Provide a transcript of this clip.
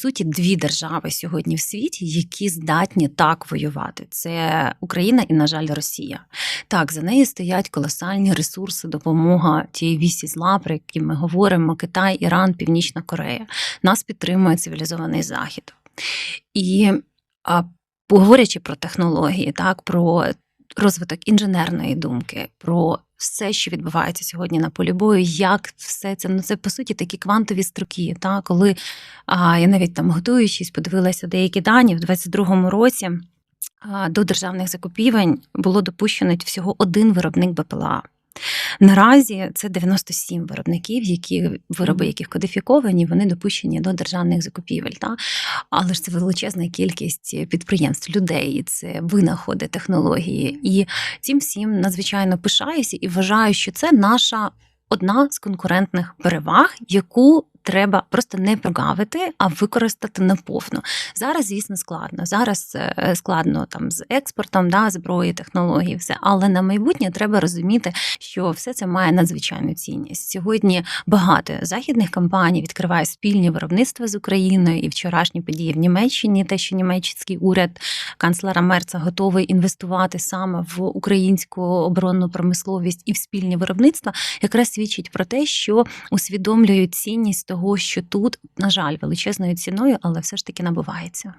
суті дві держави сьогодні в світі, які здатні так воювати. Це Україна і, на жаль, Росія. Так, за нею стоять колосальні ресурси, допомога тієї вісі зла, про які ми говоримо: Китай, Іран, Північна Корея. Нас підтримує цивілізований захід. І а, говорячи про технології, так про розвиток інженерної думки, про все, що відбувається сьогодні на полі бою, як все це ну це по суті такі квантові строки. Та коли а, я навіть там готуючись, подивилася деякі дані в 22-му році. До державних закупівель було допущено всього один виробник БПЛА. Наразі це 97 виробників, які вироби, яких кодифіковані, вони допущені до державних закупівель. Та? Але ж це величезна кількість підприємств, людей, це винаходи, технології. І цим всім надзвичайно пишаюся і вважаю, що це наша одна з конкурентних переваг, яку треба просто не прогавити, а використати наповну. Зараз, звісно, складно. Зараз е, складно там з експортом, да, зброї, технології, все. Але на майбутнє треба розуміти, що все це має надзвичайну цінність. Сьогодні багато західних компаній відкриває спільні виробництва з Україною і вчорашні події в Німеччині, те, що німецький уряд канцлера Мерца готовий інвестувати саме в українську оборонну промисловість і в спільні виробництва, якраз свідчить про те, що усвідомлюють цінність того, що тут, на жаль, величезною ціною, але все ж таки набувається.